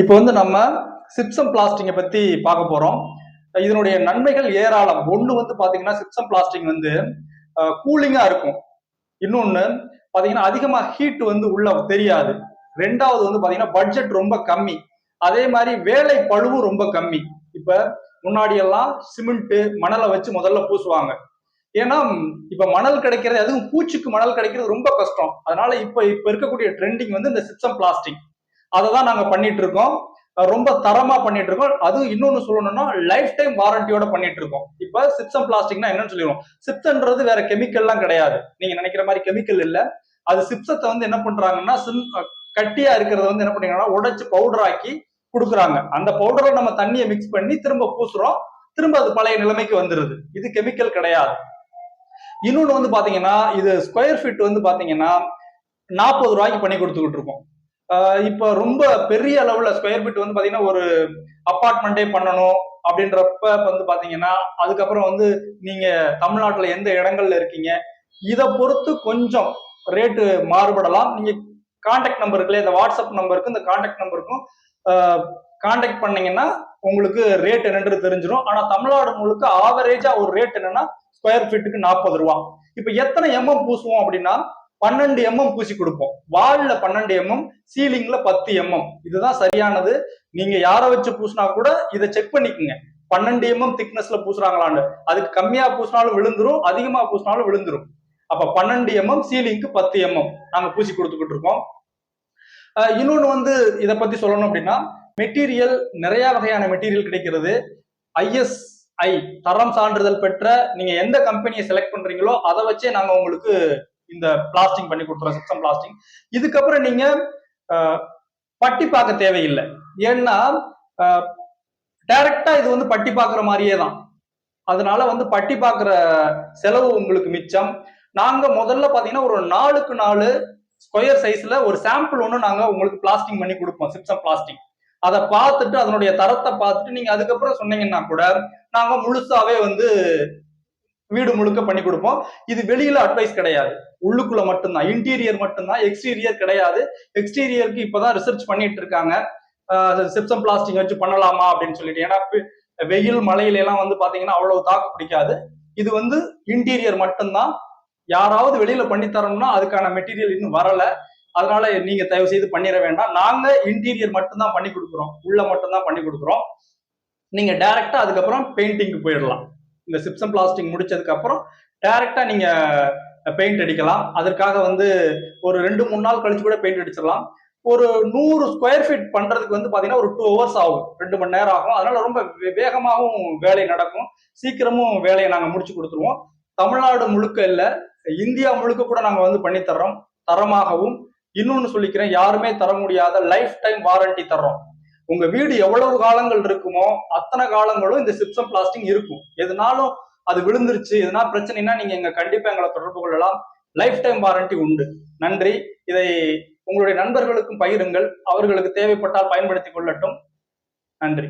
இப்போ வந்து நம்ம சிப்சம் பிளாஸ்டிங்கை பத்தி பார்க்க போறோம். இதனுடைய நன்மைகள் ஏராளம். ஒன்று வந்து பாத்தீங்கன்னா சிப்சம் பிளாஸ்டிக் வந்து கூலிங்கா இருக்கும். இன்னொன்னு பாத்தீங்கன்னா அதிகமா ஹீட் வந்து உள்ள தெரியாது. ரெண்டாவது வந்து பாத்தீங்கன்னா பட்ஜெட் ரொம்ப கம்மி. அதே மாதிரி வேலை பழுவும் ரொம்ப கம்மி. இப்ப முன்னாடி எல்லாம் சிமெண்ட் மணலை வச்சு முதல்ல பூசுவாங்க. ஏன்னா இப்ப மணல் கிடைக்கிறது அதுவும் பூச்சிக்கு மணல் கிடைக்கிறது ரொம்ப கஷ்டம். அதனால இப்ப இப்ப இருக்கக்கூடிய ட்ரெண்டிங் வந்து இந்த சிப்சம் பிளாஸ்டிக் அதை தான் நாங்கள் பண்ணிட்டு இருக்கோம் ரொம்ப தரமா பண்ணிட்டு இருக்கோம் அதுவும் இன்னொன்னு சொல்லணும்னா லைஃப் டைம் வாரண்டியோட பண்ணிட்டு இருக்கோம் இப்ப சிப்சம் பிளாஸ்டிக்னா என்னன்னு சொல்லிடுவோம். சிப்சன்றது வேற கெமிக்கல்லாம் கிடையாது. நீங்க நினைக்கிற மாதிரி கெமிக்கல் இல்ல. அது சிப்சத்தை வந்து என்ன பண்றாங்கன்னா சிம் கட்டியா இருக்கிறத வந்து என்ன பண்ணீங்கன்னா உடைச்சு பவுடர் ஆக்கி கொடுக்குறாங்க. அந்த பவுடரை நம்ம தண்ணியை மிக்ஸ் பண்ணி திரும்ப பூசுறோம். திரும்ப அது பழைய நிலைமைக்கு வந்துருது. இது கெமிக்கல் கிடையாது. இன்னொன்னு வந்து பாத்தீங்கன்னா இது ஸ்கொயர் ஃபீட் வந்து பாத்தீங்கன்னா நாற்பது ரூபாய்க்கு பண்ணி கொடுத்துக்கிட்டு இருக்கோம் இப்ப ரொம்ப பெரிய அளவுல ஸ்கொயர் ஃபீட் வந்து பாத்தீங்கன்னா ஒரு அப்பார்ட்மெண்ட்டே பண்ணணும் அப்படின்றப்ப வந்து பாத்தீங்கன்னா அதுக்கப்புறம் வந்து நீங்க தமிழ்நாட்டுல எந்த இடங்கள்ல இருக்கீங்க இதை பொறுத்து கொஞ்சம் ரேட்டு மாறுபடலாம். நீங்க கான்டாக்ட் நம்பர் இந்த வாட்ஸ்அப் நம்பருக்கும் இந்த கான்டாக்ட் நம்பருக்கும் கான்டாக்ட் பண்ணீங்கன்னா உங்களுக்கு ரேட் என்னன்றது தெரிஞ்சிடும் ஆனா தமிழ்நாடு முழுக்க ஆவரேஜா ஒரு ரேட் என்னன்னா ஸ்கொயர் ஃபீட்டுக்கு நாற்பது ரூபா. இப்ப எத்தனை எம்எம் பூசுவோம் அப்படின்னா பன்னெண்டு எம்எம் பூசி கொடுப்போம். வால்ல பன்னெண்டு எம்எம் சீலிங்ல பத்து எம்எம் இதுதான் சரியானது. நீங்க யாரை வச்சு பூசினா கூட இதை செக் பண்ணிக்கோங்க. பன்னெண்டு எம்எம் திக்னஸ்ல பூசுறாங்களான்னு. அதுக்கு கம்மியா பூசினாலும் விழுந்துரும் அதிகமா பூசினாலும் விழுந்துரும். அப்ப பன்னெண்டு எம்எம் சீலிங்க்கு பத்து எம்எம் நாங்க பூசி கொடுத்துக்கிட்டு இருக்கோம். இன்னொன்னு வந்து இதை பத்தி சொல்லணும் அப்படின்னா மெட்டீரியல் நிறைய வகையான மெட்டீரியல் கிடைக்கிறது. ஐஎஸ்ஐ தரம் சான்றிதழ் பெற்ற நீங்க எந்த கம்பெனியை செலக்ட் பண்றீங்களோ அதை வச்சே நாங்க உங்களுக்கு இந்த பிளாஸ்டிங் பண்ணி கொடுத்துறோம் சிப்சம் பிளாஸ்டிங் இதுக்கப்புறம் நீங்க பட்டி பார்க்க தேவையில்லை. ஏன்னா டைரக்டா இது வந்து பட்டி பார்க்குற மாதிரியே தான். அதனால வந்து பட்டி பார்க்குற செலவு உங்களுக்கு மிச்சம். நாங்க முதல்ல பாத்தீங்கன்னா ஒரு நாலுக்கு நாலு ஸ்கொயர் சைஸ்ல ஒரு சாம்பிள் ஒன்று நாங்க உங்களுக்கு பிளாஸ்டிங் பண்ணி கொடுப்போம் சிப்சம் பிளாஸ்டிக் அதை பார்த்துட்டு அதனுடைய தரத்தை பார்த்துட்டு நீங்க அதுக்கப்புறம் சொன்னீங்கன்னா கூட நாங்க முழுசாவே வந்து வீடு முழுக்க பண்ணி கொடுப்போம். இது வெளியில அட்வைஸ் கிடையாது. உள்ளுக்குள்ள மட்டும்தான். இன்டீரியர் மட்டும்தான். எக்ஸ்டீரியர் கிடையாது. எக்ஸ்டீரியருக்கு இப்பதான் ரிசர்ச் பண்ணிட்டு இருக்காங்க. சிப்சம் பிளாஸ்டிக் வச்சு பண்ணலாமா அப்படின்னு சொல்லிட்டு. ஏன்னா வெயில் மலையில எல்லாம் வந்து பாத்தீங்கன்னா அவ்வளவு தாக்கு பிடிக்காது. இது வந்து இன்டீரியர் மட்டும்தான். யாராவது வெளியில பண்ணி தரணும்னா அதுக்கான மெட்டீரியல் இன்னும் வரல. அதனால நீங்க தயவு செய்து பண்ணிட வேண்டாம். நாங்க இன்டீரியர் மட்டும்தான் பண்ணி கொடுக்குறோம். உள்ள மட்டும்தான் பண்ணி கொடுக்குறோம். நீங்க டைரக்டா அதுக்கப்புறம் பெயிண்டிங்க்கு போயிடலாம். இந்த சிப்சம் பிளாஸ்டிக் முடிச்சதுக்கு அப்புறம் டைரக்டா நீங்க பெயிண்ட் அடிக்கலாம். அதற்காக வந்து ஒரு ரெண்டு மூணு நாள் கழிச்சு கூட பெயிண்ட் அடிச்சிடலாம். ஒரு நூறு ஸ்கொயர் ஃபீட் பண்றதுக்கு வந்து பாத்தீங்கன்னா ஒரு டூ ஹவர்ஸ் ஆகும். ரெண்டு மணி நேரம் ஆகும். அதனால ரொம்ப வே- வேகமாகவும் வேலை நடக்கும். சீக்கிரமும் வேலையை நாங்க முடிச்சு கொடுத்துருவோம். தமிழ்நாடு முழுக்க இல்ல இந்தியா முழுக்க கூட நாங்க வந்து பண்ணி தர்றோம் தரமாகவும். இன்னொன்னு சொல்லிக்கிறேன் யாருமே தர முடியாத லைஃப் டைம் வாரண்டி தர்றோம். உங்க வீடு எவ்வளவு காலங்கள் இருக்குமோ அத்தனை காலங்களும் இந்த சிப்சம் பிளாஸ்டிக் இருக்கும். எதுனாலும் அது விழுந்துருச்சு எதுனா பிரச்சனைனா நீங்க எங்க கண்டிப்பா எங்களை தொடர்பு கொள்ளலாம். லைஃப் டைம் வாரண்டி உண்டு. நன்றி. இதை உங்களுடைய நண்பர்களுக்கும் பகிருங்கள். அவர்களுக்கு தேவைப்பட்டால் பயன்படுத்திக் கொள்ளட்டும். நன்றி.